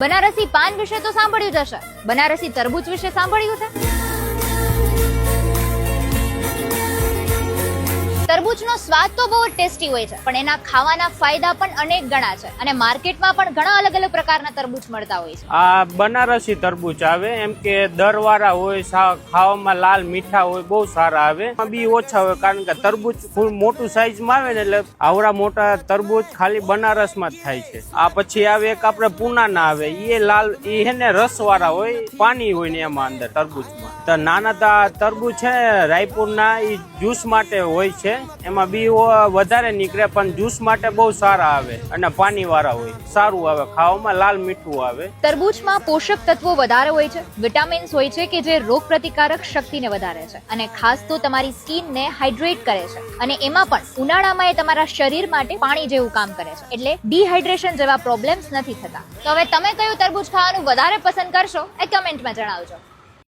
બનારસી પાન વિશે તો સાંભળ્યું જ હશે. બનારસી તરબૂચ વિશે સાંભળ્યું છે? તરબૂચનો સ્વાદ તો બહુ ટેસ્ટી હોય છે, પણ એના ખાવાના ફાયદા પણ અનેક ગણા છે અને માર્કેટમાં પણ ઘણા અલગ અલગ પ્રકારના તરબૂચ મળતા હોય છે. આ બનારસી તરબૂચ આવે, એમ કે દરવાળા હોય ખાવામાં લાલ મીઠા હોય, બહુ સારા આવે. બી ઓછા હોય કારણ કે તરબૂચ ફૂલ મોટું સાઈઝમાં આવે ને એટલે આવડા મોટા તરબૂચ ખાલી બનારસમાં જ થાય છે. આ પછી આવે એક આપણે પૂનાના આવે એ લાલ એ હે ને રસવાળા હોય પાણી હોય ને એમાં અંદર તરબૂચમાં. તો નાના તરબૂચ છે રાયપુરના એ જ્યુસ માટે હોય છે. એમાં બી વધારે નીકળે, પણ જ્યુસ માટે બહુ સારા આવે અને પાણી વાળા હોય. સારું આવે. ખાવામાં લાલ મીઠું આવે. તરબૂચમાં પોષક તત્વો વધારે હોય છે. વિટામિન્સ હોય છે કે જે રોગ પ્રતિકારક શક્તિને વધારે છે. અને ખાસ તો તમારી સ્કિનને હાઇડ્રેટ કરે છે. અને એમાં પણ ઉનાળામાં એ તમારા શરીર માટે પાણી જેવું કામ કરે છે. એટલે ડિહાઇડ્રેશન જેવા પ્રોબ્લેમ્સ નથી થતા. તો હવે તમે કયું તરબૂચ ખાવાનું વધારે પસંદ કરશો? એ કમેન્ટમાં જણાવજો.